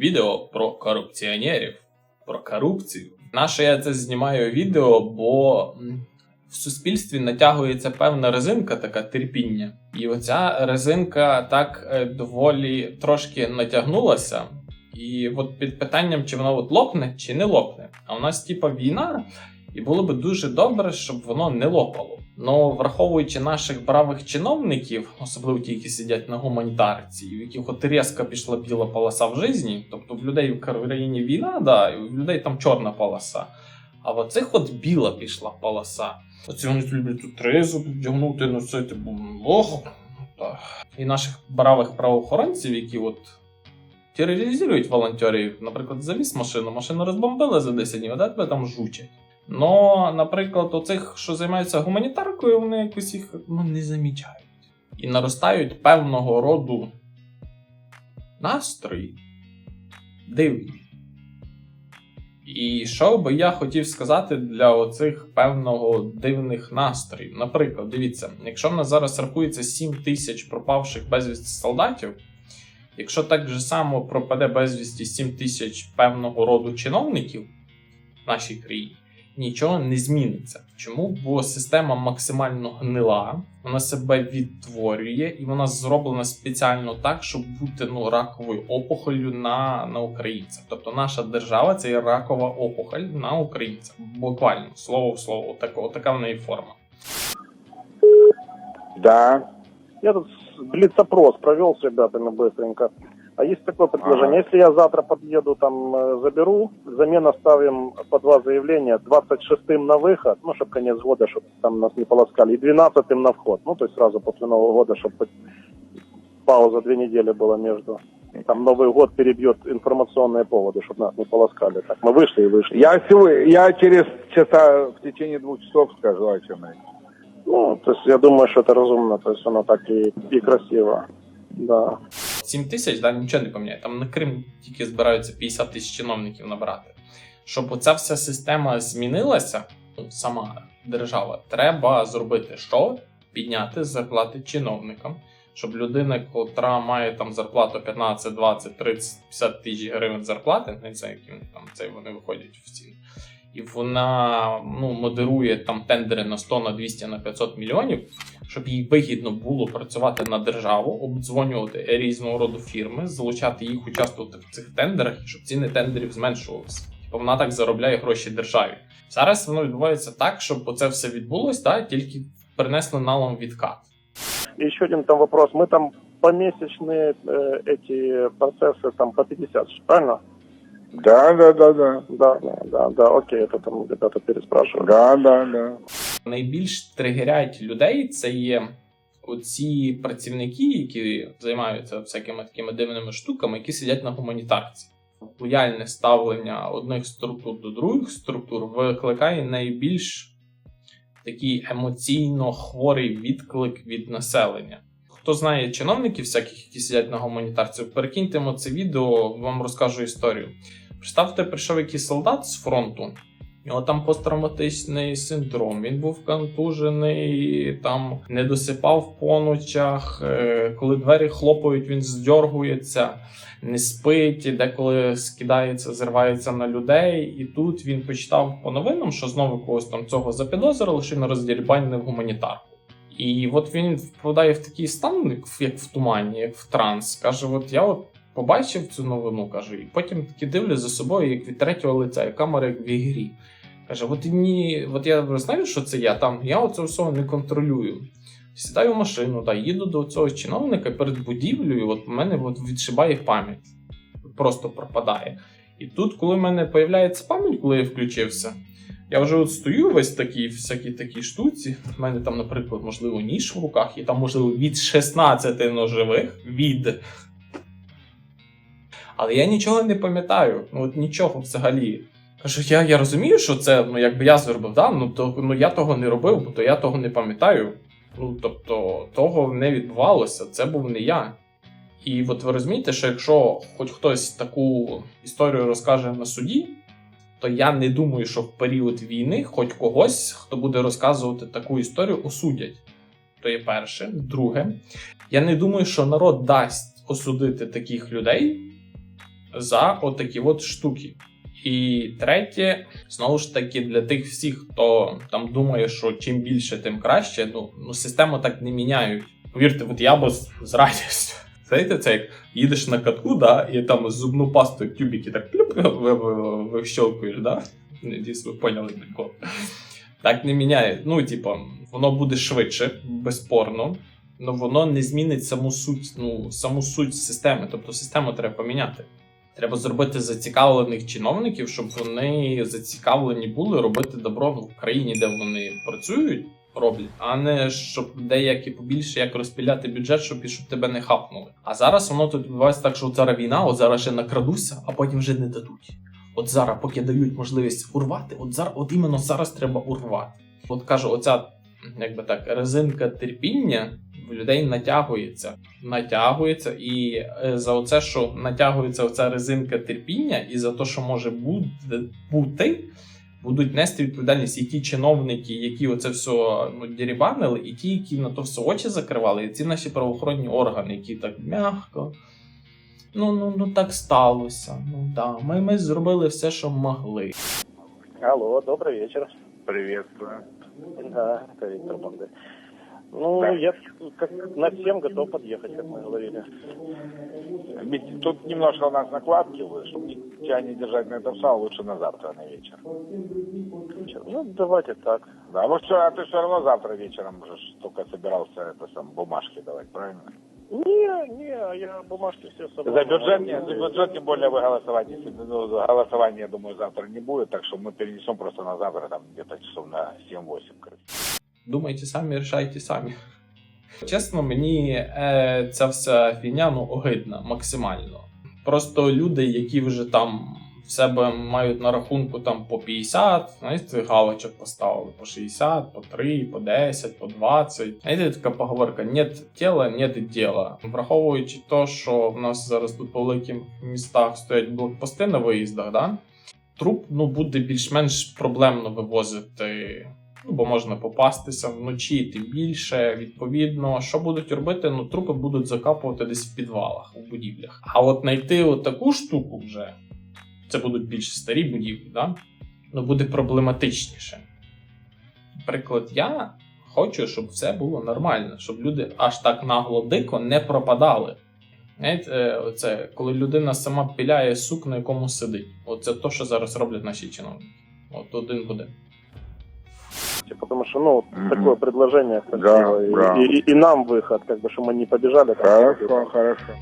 Відео про корупціонерів, про корупцію. Наше я це знімаю відео, бо в суспільстві натягується певна резинка, така терпіння. І оця резинка так е, доволі трошки натягнулася. І от під питанням, чи воно от лопне, чи не лопне. А у нас, типа, війна, і було би дуже добре, щоб воно не лопало. Ну, враховуючи наших бравих чиновників, особливо ті, які сидять на гуманітарці, в яких от різко пішла біла полоса в житті, тобто в людей в країні війна, да, і в людей там чорна полоса. А в оцих от біла пішла полоса. Оці вони люблять тут тризу підтягнути, ну це типу І наших бравих правоохоронців, які от тероризують волонтерів, наприклад, завіз машину, машину розбомбили за 10 днів, а тебе там жучать. Ну, наприклад, оцих, що займаються гуманітаркою, вони якось їх ну, не замічають. І наростають певного роду настрої дивні. І що би я хотів сказати для оцих певного дивних настроїв? Наприклад, дивіться, якщо в нас зараз рахується 7 тисяч пропавших безвісті солдатів, якщо так же само пропаде безвісті 7 тисяч певного роду чиновників в нашій країні, нічого не зміниться. Чому? Бо система максимально гнила, вона себе відтворює, і вона зроблена спеціально так, щоб бути ну раковою опухолью на, на українця. Тобто наша держава це є ракова опухоль на українця. Буквально слово в слово, така, така в неї форма. Да. Я тут блиц-опрос провел с ребятами быстренько. А есть такое предложение, Ага. если я завтра подъеду, там э, заберу, взамен оставим по два заявления, 26-м на выход, ну, чтобы конец года, чтобы там нас не полоскали, и 12-м на вход, ну, то есть сразу после Нового года, чтобы пауза две недели была между. Там Новый год перебьет информационные поводы, чтобы нас не полоскали. Так, мы вышли и вышли. Я, я через часа, в течение двух часов скажу, о чем я. Ну, то есть я думаю, что это разумно, то есть оно так и, и красиво. Да. 7 тисяч, да, нічого не поміняє. Там на Крим тільки збираються 50 тисяч чиновників набрати. Щоб оця вся система змінилася, ну, сама держава, треба зробити що? Підняти зарплати чиновникам. Щоб людина, котра має там зарплату 15, 20, 30, 50 тисяч гривень зарплати, не це які вони там це вони виходять в ціну І вона ну, модерує там тендери на 100, на 200, на 500 мільйонів, щоб їй вигідно було працювати на державу, обдзвонювати різного роду фірми, залучати їх участвувати в цих тендерах, і щоб ціни тендерів зменшувалися. Тобто вона так заробляє гроші державі. Зараз воно відбувається так, щоб оце все відбулось, да, тільки принесли налом відкат. И еще один там вопрос. Мы там помесячные э, эти процессы там по 50, правильно? Да, да, да, да. Да, да, да, окей, это там ребята переспрашивают. Да, да, да. найбільш тригерять людей це є оці працівники, які займаються всякими такими дивними штуками, які сидять на гуманітарці. Лояльне ставлення одних структур до других структур викликає найбільш такий емоційно хворий відклик від населення. Хто знає чиновників, всяких, які сидять на гуманітарці, перекиньте це відео, вам розкажу історію. Представте, прийшов якийсь солдат з фронту, у нього там посттравматичний синдром, він був контужений, там не досипав по ночах. е, Коли двері хлопають, він здьоргується, не спить, деколи скидається, зривається на людей. І тут він почитав по новинам, що знову когось там цього запідозрили, що він роздірбанив гуманітарку. І от він впадає в такий стан, як в тумані, як в транс. Каже: От я от побачив цю новину, каже, і потім таки дивлюсь за собою, як від третього лиця, як камера як в ігрі. Каже: от мені, от я знаю, що це я там, я оце все не контролюю. Сідаю в машину та їду до цього чиновника перед будівлею, от в мене от відшибає пам'ять. Просто пропадає. І тут, коли в мене з'являється пам'ять, коли я включився, я вже от стою весь такій, всякій такій штуці. У мене там, наприклад, можливо, ніж в руках, і там, можливо, від 16 ножових від. Але я нічого не пам'ятаю. Ну от нічого взагалі. Кажу, я, я розумію, що це ну, якби я зробив, да? ну, то, ну я того не робив, бо то я того не пам'ятаю. Ну, тобто, того не відбувалося, це був не я. І от ви розумієте, що якщо хоч хтось таку історію розкаже на суді, то я не думаю, що в період війни хоч когось, хто буде розказувати таку історію, осудять. То є перше. Друге, я не думаю, що народ дасть осудити таких людей за отакі от штуки. І третє, знову ж таки, для тих всіх, хто там думає, що чим більше, тим краще. Ну, ну систему так не міняють. Повірте, от я би з, радістю. Знаєте, це як їдеш на катку, да, і там зубну пастою тюбіки так плюп, ви- ви- да? Надіюсь, ви поняли прикол. Так не міняє. Ну, типа, воно буде швидше, безспорно, але воно не змінить саму суть, ну, саму суть системи. Тобто систему треба поміняти. Треба зробити зацікавлених чиновників, щоб вони зацікавлені були робити добро в країні, де вони працюють, роблять, а не щоб деякі побільше як розпіляти бюджет, щоб щоб тебе не хапнули. А зараз воно тут відбувається так, що от зараз війна, от зараз ще накрадуся, а потім вже не дадуть. От зараз, поки дають можливість урвати, от зараз, от іменно зараз треба урвати. От кажу, оця якби так, резинка терпіння в людей натягується. Натягується, і е, за оце, що натягується оця резинка терпіння, і за те, що може бути, бути будуть нести відповідальність і ті чиновники, які оце все ну, дірібанили, і ті, які на то все очі закривали, і ці наші правоохоронні органи, які так м'яко. Ну, ну, ну так сталося. Ну да. Ми, ми зробили все, що могли. Алло, добрый вечер. Приветствую. Да, это Виктор Бондарь. Ну, Да. я как на 7 готов подъехать, как мы говорили. Ведь Тут немножко у нас накладки, чтобы тебя не держать на этом сал, лучше на завтра на вечер. Ну, давайте так. Да, ну что, а ты все равно завтра вечером уже только собирался это сам бумажки давать, правильно? Не, не, я бумажки все собрал. За бюджет, не, за бюджет тем более вы голосовать, если, ну, голосования, я думаю, завтра не будет, так что мы перенесем просто на завтра, там, где-то часов на 7-8, короче. Думайте самі, рішайте самі. Чесно, мені е, ця вся фігня ну, огидна максимально. Просто люди, які вже там в себе мають на рахунку там по 50, знаєте, галочок поставили по 60, по 3, по 10, по 20. Знаєте, така поговорка: нет тіла, нет діла. Враховуючи те, що в нас зараз тут по великих містах стоять блокпости на виїздах, да? труп ну, буде більш-менш проблемно вивозити Ну, бо можна попастися вночі, тим більше. Відповідно, що будуть робити? Ну, трупи будуть закапувати десь в підвалах у будівлях. А от знайти таку штуку вже це будуть більш старі будівлі, да? ну буде проблематичніше. Наприклад, я хочу, щоб все було нормально, щоб люди аж так нагло дико не пропадали. Знаєте, е, коли людина сама піляє сук, на якому сидить. Оце то, що зараз роблять наші чиновники. От один буде Потому что, ну, Мгм. такое предложение, как Да, бы, и- да. и, и нам выход, как бы, что мы не побежали. Там, хорошо.